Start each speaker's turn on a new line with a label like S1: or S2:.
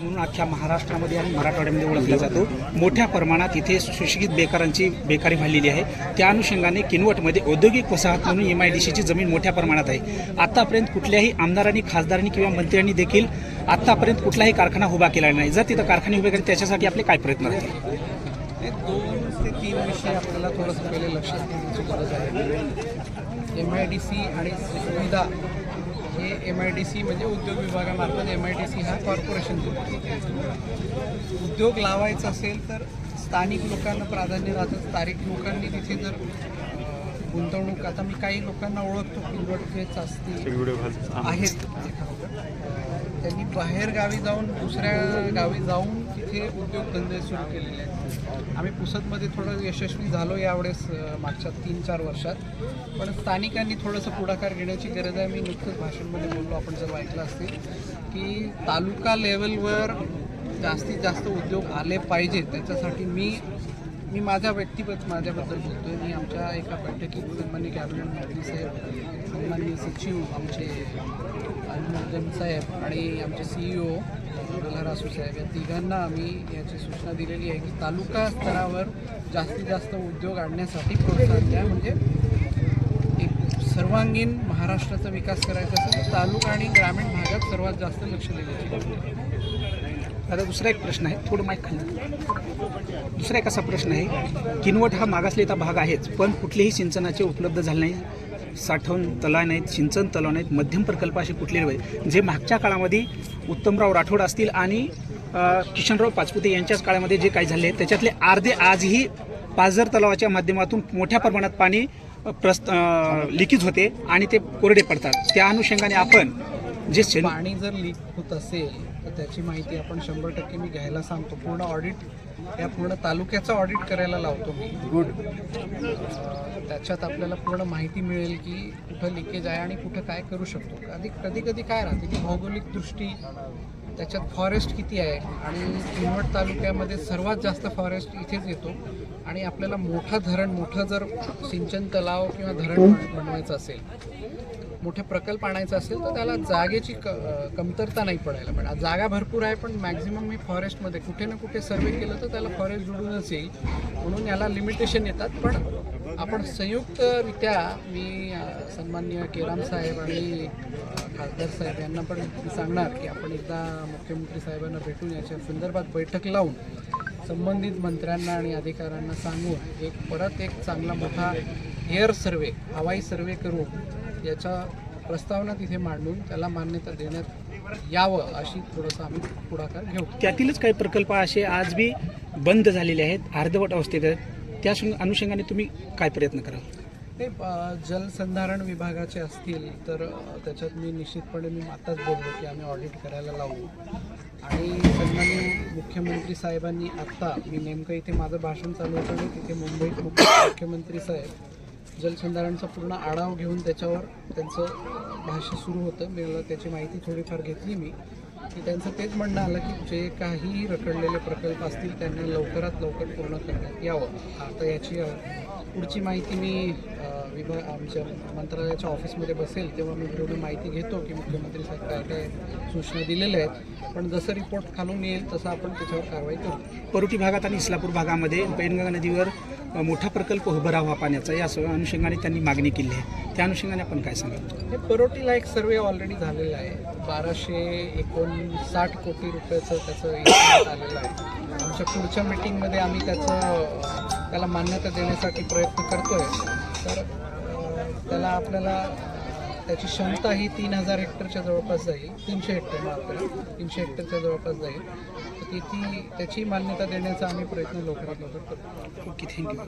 S1: म्हणून अख्ख्या महाराष्ट्रामध्ये आणि मराठवाड्यामध्ये ओळखला जातो. मोठ्या प्रमाणात इथे सुशिक्षित बेकारांची बेकारी वाढलेली आहे. त्या अनुषंगाने किनवटमध्ये औद्योगिक वसाहत म्हणून एम आय डी सीची जमीन मोठ्या प्रमाणात आहे. आतापर्यंत कुठल्याही आमदारांनी खासदारांनी किंवा मंत्र्यांनी देखील आतापर्यंत कुठलाही कारखाना उभा केला नाही. जर तिथं कारखाने उभे केले त्याच्यासाठी आपले काय प्रयत्न राहतील
S2: दोन ते तीन विषय आपल्याला थोडंसं पहिले लक्षात घेण्याची गरज आहे. एम आय डी सी आणि सुविधा हे एम आय डी सी म्हणजे उद्योग विभागामार्फत एम आय डी सी हा कॉर्पोरेशन उद्योग लावायचा असेल तर स्थानिक लोकांना प्राधान्य राहतं. स्थानिक लोकांनी तिथे जर गुंतवणूक आता मी काही लोकांना ओळखतो किंवटकेच असतील आहेत. त्यांनी बाहेर गावी जाऊन दुसऱ्या गावी जाऊन तिथे उद्योगधंदे सुरू केलेले आहेत. आम्ही पुसदमध्ये थोडं यशस्वी झालो यावेळेस मागच्या तीन चार वर्षात. पण स्थानिकांनी थोडंसं पुढाकार घेण्याची गरज आहे. मी नुकतंच भाषणमध्ये बोललो आपण जर ऐकलं असेल की तालुका लेवलवर जास्तीत जास्त उद्योग आले पाहिजेत. त्याच्यासाठी मी मी माझ्या व्यक्तिगत माझ्याबद्दल बोलतोय. मी आमच्या एका बैठकीत सन्मान्य कॅबिनेट मंत्री साहेब सन्मान्य सचिव आमचे अनिल साहेब आणि आमचे सीईओ रासू साहेब या तिघांना आम्ही याची सूचना दिलेली आहे की तालुका स्तरावर जास्तीत जास्त उद्योग आणण्यासाठी प्रोत्साहन द्या. म्हणजे एक सर्वांगीण महाराष्ट्राचा विकास करायचा असेल तर तालुका आणि ग्रामीण भागात सर्वात जास्त लक्ष देण्याची
S1: आता दुसरा एक प्रश्न आहे. थोडं माहीत खाली. दुसरा एक असा प्रश्न आहे किनवट हा मागासलेला भाग आहेच पण कुठलेही सिंचनाचे उपलब्ध झाले नाही साठवण तलाव नाहीत सिंचन तलाव नाहीत मध्यम प्रकल्प असे कुठलेही नाही. जे मागच्या काळामध्ये उत्तमराव राठोड असतील आणि किशनराव पाचपुते यांच्याच काळामध्ये जे काही झाले त्याच्यातले अर्धे आजही पाझर तलावाच्या माध्यमातून मोठ्या प्रमाणात पाणी प्रस्त लिकेज होते आणि ते कोरडे पडतात. त्या अनुषंगाने आपण जे
S2: पाणी जर लीक होत असेल तर त्याची माहिती आपण शंभर टक्के मी घ्यायला सांगतो. पूर्ण ऑडिट या पूर्ण तालुक्याचं ऑडिट करायला लावतो मी. गुड त्याच्यात आपल्याला पूर्ण माहिती मिळेल की कुठं लिकेज आहे आणि कुठं काय करू शकतो. कधी कधी कधी काय राहते? की भौगोलिक दृष्टी त्याच्यात फॉरेस्ट किती आहे? आणि किनवट तालुक्यामध्ये सर्वात जास्त फॉरेस्ट इथेच येतो. आणि आपल्याला मोठं धरण मोठं जर सिंचन तलाव किंवा धरण बनवायचं असेल मोठे प्रकल्प आणायचा असेल तर त्याला जागेची क कमतरता नाही पडायला पण जागा भरपूर आहे पण मॅक्झिमम मी फॉरेस्टमध्ये कुठे ना कुठे सर्वे केलं तर त्याला फॉरेस्ट जुळूनच येईल. म्हणून याला लिमिटेशन येतात पण आपण संयुक्तरित्या मी सन्मान्य सन्माननीय केराम साहेब आणि खासदार साहेब यांना पण सांगणार की आपण एकदा मुख्यमंत्री साहेबांना भेटून याच्या संदर्भात बैठक लावून संबंधित मंत्र्यांना आणि अधिकाऱ्यांना सांगून एक परत एक चांगला मोठा एअर सर्वे हवाई सर्वे करून याच्या प्रस्तावना तिथे मांडून त्याला मान्यता देण्यात यावं अशी थोडंसं आम्ही पुढाकार घेऊ.
S1: त्यातीलच काही प्रकल्प असे आज बी बंद झालेले आहेत. अर्धवट अवस्थेत आहेत. त्या अनुषंगाने तुम्ही काय प्रयत्न कराल?
S2: ते जलसंधारण विभागाचे असतील तर त्याच्यात मी निश्चितपणे मी आताच बोललो की आम्ही ऑडिट करायला लावू. आणि सन्माननीय मुख्यमंत्री साहेबांनी आत्ता मी नेमकं इथे माझं भाषण चालू होतं आणि तिथे मुंबईत मुख्यमंत्री साहेब जलसंधारणचा पूर्ण आढावा घेऊन त्याच्यावर त्यांचं भाष्य सुरू होतं. मी मला त्याची माहिती थोडीफार घेतली मी. की त्यांचं तेच म्हणणं आलं की जे काही रखडलेले प्रकल्प असतील त्यांना लवकरात लवकर पूर्ण करण्यात यावं. आता याची पुढची माहिती मी विभाग आमच्या मंत्रालयाच्या ऑफिसमध्ये बसेल तेव्हा मी पूर्ण माहिती घेतो की मुख्यमंत्री साहेब काय काय सूचना दिलेल्या आहेत. पण जसं रिपोर्ट खालून येईल तसं आपण त्याच्यावर कारवाई करू.
S1: परुटी भागात आणि इस्लापूर भागामध्ये पैनगंगा नदीवर मोठा प्रकल्प उभा राहावा पाण्याचा या अनुषंगाने त्यांनी मागणी केली आहे. त्या अनुषंगाने आपण काय सांगतो
S2: हे परोटीला एक सर्वे ऑलरेडी झालेला आहे. बाराशे एकोणसाठ कोटी रुपयाचं त्याचं estimate आलेलं आहे. आमच्या पुढच्या मिटिंगमध्ये आम्ही त्याचं त्याला मान्यता देण्यासाठी प्रयत्न करतोय. तर त्याला आपल्याला त्याची क्षमता ही तीन हजार हेक्टरच्या जवळपास जाईल. तीनशे हेक्टर आपल्याला तीनशे हेक्टरच्या जवळपास जाईल. तर ती त्याची मान्यता देण्याचा आम्ही प्रयत्न लवकरात लवकर करतो.
S1: Okay thank you.